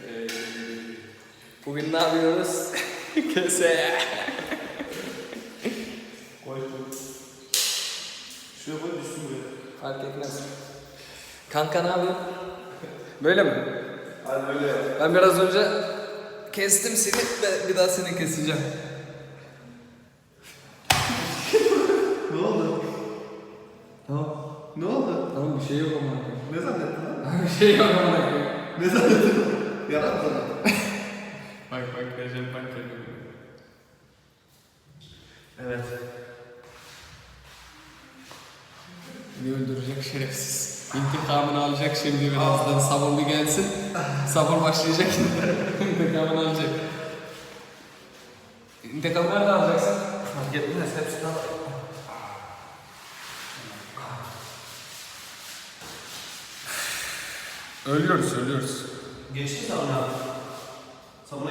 Ee, Bugün ne yapıyoruz? Kese. Koy koy. Şuraya koy düşsün buraya. Fark etmez. Kanka ne yapıyorsun? Böyle mi? Hadi öyle yap. Ben biraz önce kestim seni ve bir daha seni keseceğim. Ne oldu? Tamam. Ne oldu? Tamam bir şey yok ama. Ne zannettin lan? bir şey yok ama. Ne zannettin? Yarat sana. Bak bak Recep bak Recep. Evet. Beni öldürecek şerefsiz. İntikamını alacak şimdi birazdan. Sabır bir gelsin. Sabır başlayacak. İntikamını alacak. İntikamı nerede alacaksın? Fark etmez. Hepsi tamam. Ölüyoruz, ölüyoruz. Geçti sabun abi. Sabuna